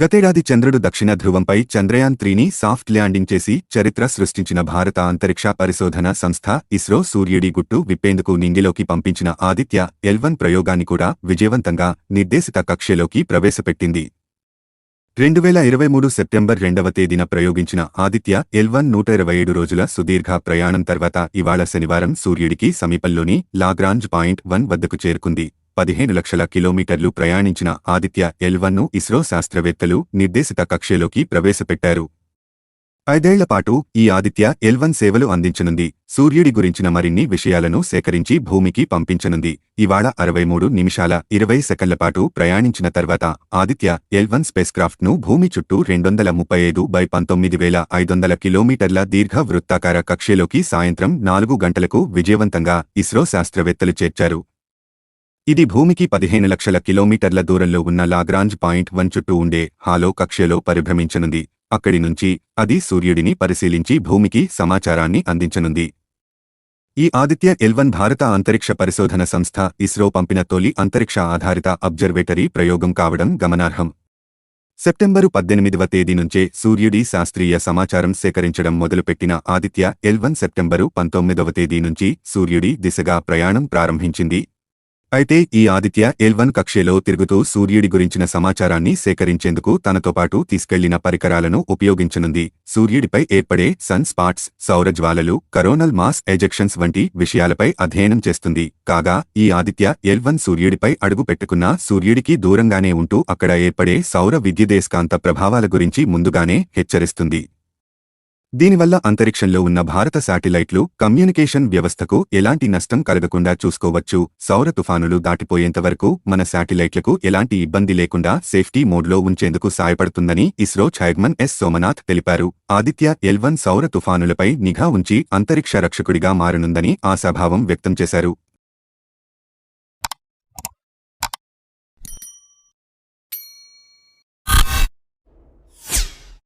గతేడాది చంద్రుడు దక్షిణ ధ్రువంపై చంద్రయాన్ త్రీని సాఫ్ట్ ల్యాండింగ్ చేసి చరిత్ర సృష్టించిన భారత అంతరిక్ష పరిశోధన సంస్థ ఇస్రో సూర్యుడి గుట్టు విప్పేందుకు నింగిలోకి పంపించిన ఆదిత్య ఎల్వన్ ప్రయోగాన్ని కూడా విజయవంతంగా నిర్దేశిత కక్ష్యలోకి ప్రవేశపెట్టింది. రెండు వేల ఇరవై మూడు సెప్టెంబర్ రెండవ తేదీన ప్రయోగించిన ఆదిత్య ఎల్వన్ నూట ఇరవై ఏడు రోజుల సుదీర్ఘ ప్రయాణం తర్వాత ఇవాళ శనివారం సూర్యుడికి సమీపంలోని లాగ్రాంజ్ పాయింట్ వన్ వద్దకు చేరుకుంది. పదిహేను లక్షల కిలోమీటర్లు ప్రయాణించిన ఆదిత్య ఎల్వన్ను ఇస్రో శాస్త్రవేత్తలు నిర్దేశిత కక్షలోకి ప్రవేశపెట్టారు. ఐదేళ్ళ పాటు ఈ ఆదిత్య ఎల్వన్ సేవలు అందించనుంది. సూర్యుడి గురించిన మరిన్ని విషయాలను సేకరించి భూమికి పంపించనుంది. ఇవాళ అరవై మూడు నిమిషాల ఇరవై సెకన్ల పాటు ప్రయాణించిన తర్వాత ఆదిత్య ఎల్వన్ స్పేస్క్రాఫ్ట్ను భూమి చుట్టూ రెండొందల ముప్పై ఐదు బై పంతొమ్మిది వేల ఐదొందల కిలోమీటర్ల దీర్ఘ వృత్తాకార కక్ష్యలోకి సాయంత్రం నాలుగు గంటలకు విజయవంతంగా ఇస్రో శాస్త్రవేత్తలు చేర్చారు. ఇది భూమికి పదిహేను లక్షల కిలోమీటర్ల దూరంలో ఉన్న లాగ్రాంజ్ పాయింట్ వన్ చుట్టూ ఉండే హాలో కక్ష్యలో పరిభ్రమించనుంది. అక్కడి నుంచి అది సూర్యుడిని పరిశీలించి భూమికి సమాచారాన్ని అందించనుంది. ఈ ఆదిత్య ఎల్వన్ భారత అంతరిక్ష పరిశోధన సంస్థ ఇస్రో పంపిన తొలి అంతరిక్ష ఆధారిత అబ్జర్వేటరీ ప్రయోగం కావడం గమనార్హం. సెప్టెంబరు పద్దెనిమిదవ తేదీ నుంచే సూర్యుడి శాస్త్రీయ సమాచారం సేకరించడం మొదలుపెట్టిన ఆదిత్య ఎల్వన్ సెప్టెంబరు పంతొమ్మిదవ తేదీ నుంచి సూర్యుడి దిశగా ప్రయాణం ప్రారంభించింది. అయితే ఈ ఆదిత్య ఎల్వన్ కక్షేలో తిరుగుతూ సూర్యుడి గురించిన సమాచారాన్ని సేకరించేందుకు తనతో పాటు తీసుకెళ్ళిన పరికరాలను ఉపయోగించనుంది. సూర్యుడిపై ఏర్పడే సన్ స్పాట్స్ సౌరజ్వాలలు కరోనల్ మాస్ ఎజెక్షన్స్ వంటి విషయాలపై అధ్యయనం చేస్తుంది. కాగా ఈ ఆదిత్య ఎల్వన్ సూర్యుడిపై అడుగు పెట్టుకున్న సూర్యుడికి దూరంగానే ఉంటూ అక్కడ ఏర్పడే సౌర విద్యుదేస్కాంత ప్రభావాల గురించి ముందుగానే హెచ్చరిస్తుంది. దీనివల్ల అంతరిక్షంలో ఉన్న భారత శాటిలైట్లు కమ్యూనికేషన్ వ్యవస్థకు ఎలాంటి నష్టం కలగకుండా చూసుకోవచ్చు. సౌర తుఫానులు దాటిపోయేంతవరకు మన శాటిలైట్లకు ఎలాంటి ఇబ్బంది లేకుండా సేఫ్టీ మోడ్లో ఉంచేందుకు సాయపడుతుందని ఇస్రో చైర్మన్ ఎస్. సోమనాథ్ తెలిపారు. ఆదిత్య ఎల్వన్ సౌర తుఫానులపై నిఘా ఉంచి అంతరిక్ష రక్షకుడిగా మారనుందని ఆశాభావం వ్యక్తం చేశారు.